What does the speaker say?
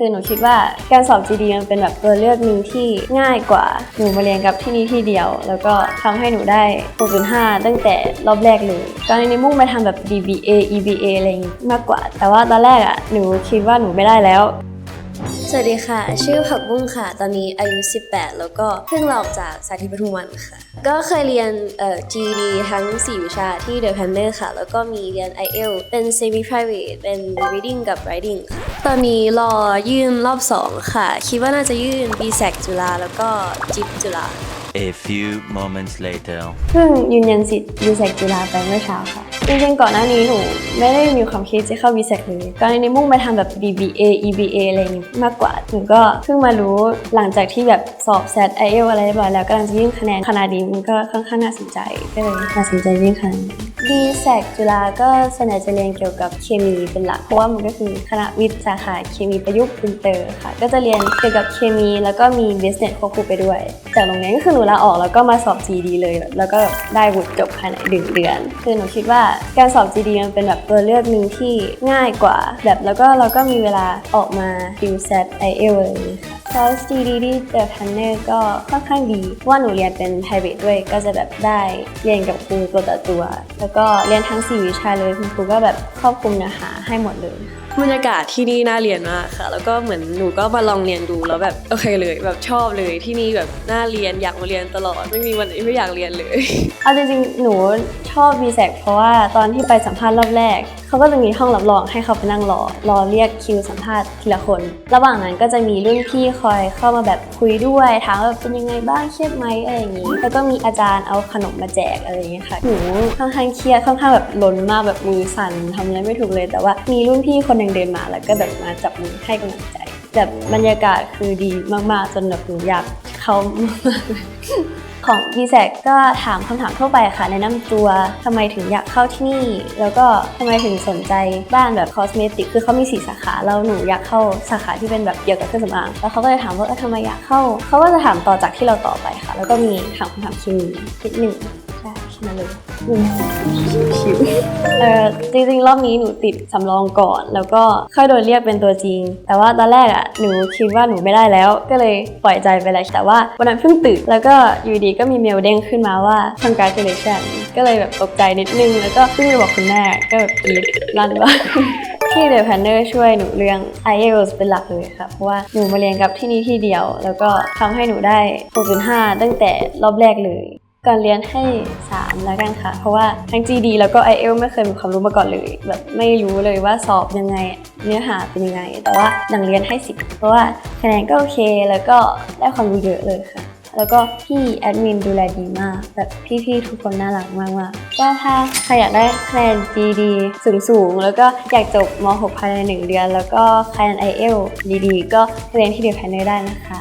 คือหนูคิดว่าการสอบ GD มันเป็นแบบตัวเลือกหนึ่งที่ง่ายกว่าหนูมาเรียนกับที่นี่ที่เดียว แล้วก็ทำให้หนูได้ 6.5 ตั้งแต่รอบแรกเลยตอนนี้มุ่งไปทำแบบ DBA EBA อะไรอย่างงี้มากกว่า แต่ว่าตอนแรกอะหนูคิดว่าหนูไม่ได้แล้วสวัสดีค่ะ ชื่อผักบุ้งค่ะ ตอนนี้อายุ 18 แล้วก็เพิ่งลออกจากสาธิตปทุมวันค่ะ ก็เคยเรียนเอ่อ G D ทั้ง 4 วิชาที่ The Planner ค่ะ แล้วก็มีเรียน IEL เป็น semi private เป็น reading กับ writing ค่ะ ตอนนี้รอยื่นรอบ2ค่ะ คิดว่าน่าจะยื่น BSEC จุฬาแล้วก็จิปจุฬา A few moments later. เพิ่งยืนยันสิทธิ์ b s e c จุฬาไปเมื่อเช้าค่ะจริงๆก่อนหน้านี้หนูไม่ได้มีความคิดจะเข้า b s e c เลยก่อนหน้านี้มุ่งไปทำแบบ DBA EBA อะไรอย่างงี้มากกว่าหนูก็เพิ่งมารู้หลังจากที่แบบสอบ SAT IELTS อะไรเรียบร้อยแล้วกำลังจะยื่นคะแนนคณะดีมันก็ค่อนข้างน่าสนใจก็เลยตัดสินใจยื่นคะแนน b s e c จุฬาก็ส่วนใหญ่จะเรียนเกี่ยวกับเคมีเป็นหลัก เพราะว่ามันก็คือคณะวิทย์สาขาเคมีประยุกต์อินเตอร์ค่ะ ก็จะเรียนเกี่ยวกับเคมีแล้วก็มี business ควบคู่ไปด้วย จากโรงเรียนก็คือหนูลาออกแล้วก็มาสอบ GD เลย แล้วก็ได้วุฒิจบภายในหนึ่งเดือน คือหนูคิดว่าการสอบ GD มันเป็นแบบตัวเลือกหนึ่งที่ง่ายกว่า แบบแล้วก็เราก็มีเวลาออกมาดิวเซต IELTS อะไรอย่างเลยค่ะ คอร์ส GD ที่เจอพันเนอร์ก็ค่อนข้างดีเพราะว่าหนูเรียนเป็น private ด้วยก็จะแบบได้เรียนกับครูตัวต่อตัว แล้วก็เรียนทั้ง 4 วิชาเลยคุณครูก็แบบครอบคลุมเนื้อหาให้หมดเลยบรรยากาศที่นี่น่าเรียนมากค่ะ แล้วก็เหมือนหนูก็มาลองเรียนดูแล้วแบบโอเคเลยแบบชอบเลยที่นี่แบบน่าเรียนอยากมาเรียนตลอดไม่มีวันไหนไม่อยากเรียนเลยเอาจริงๆหนูช อบ b s e c เพราะว่าตอนที่ไปสัมภาษณ์รอบแรก เขาก็จะมีห้องรับรองให้เขาไปนั่งรอ รอเรียกคิวสัมภาษณ์ทีละคน ระหว่างนั้นก็จะมีรุ่นพี่คอยเข้ามาแบบคุยด้วยถามว่าเป็นยังไงบ้างเครียดไหมอะไรอย่างนี้ แล้วก็มีอาจารย์เอาขนมมาแจกอะไรอย่างเงี้ค่ะหนูค่อนข้างเครียดค่อนข้างแบบล้นมากแบบมือสั่นทำอะไรไม่ถูกเลย แต่ว่ามีรุ่นพี่คนหนึ่งเดินมาแล้วก็แบบมาจับมือให้กำลังใจแบบบรรยากาศคือดีมากๆจนแบบหนูอยากเขามากๆ ของ b s e c ก็ถามคำถามทั่วไปค่ะแนะนำตัวทำไมถึงอยากเข้าที่นี่ แล้วก็ทำไมถึงสนใจบ้านแบบคอสเมติกคือเขามีสีสาขาเราหนูอยากเข้าสาขาที่เป็นแบบเกี่ยวกับเครื่องสำอางแล้วเขาก็จะถามว่าเออทำไมอยากเข้าเขาก็จะถามต่อจากที่เราต่อไปค่ะ แล้วก็มีถามคำถามเคมีนิดหนึ่ง ใช่แค่นั้นเลยชิวๆเออจริงๆ รอบนี้หนูติดสำรองก่อน แล้วก็ค่อยโดนเรียกเป็นตัวจริง แต่ว่าตอนแรกอะหนูคิดว่าหนูไม่ได้แล้ว ก็เลยปล่อยใจไปเลยแต่ว่าวันนั้นเพิ่งตื่นแล้วก็อยู่ดีก็มีเมลเด้งขึ้นมาว่า congratulation ก็เลยแบบตกใจนิดนึง แล้วก็เพิ่งไปบอกคุณแม่ก็แบบกรีดลั่นว่าที่เด e แพนเนอร์ช่วยหนูเรื่อง IELTS เป็นหลักเลยค่ะ เพราะว่าหนูมาเรียนกับที่นี่ที่เดียว แล้วก็ทำให้หนูได้ 6.5 ตั้งแต่รอบแรกเลย ก่อนเรียนให้ 3 แล้วกันค่ะ เพราะว่าทั้ง GD แล้วก็ IELTS ไม่เคยมีความรู้มาก่อนเลย แบบไม่รู้เลยว่าสอบยังไงเนื้อหาเป็นยังไง แต่ว่าหลังเรียนให้ 10 เพราะว่าคะแนนก็โอเคแล้วก็ได้ความรู้เยอะเลยค่ะแล้วก็พี่แอดมินดูแลดีมาก แบบพี่ๆทุกคนน่ารักมากๆก็ถ้าใครอยากได้คะแนน GD สูงๆแล้วก็อยากจบม .6 ภายใน 1 เดือน แล้วก็คะแนน IELTS ดีๆ ก็เรียนที่เดียวแพนเนอร์ได้นะคะ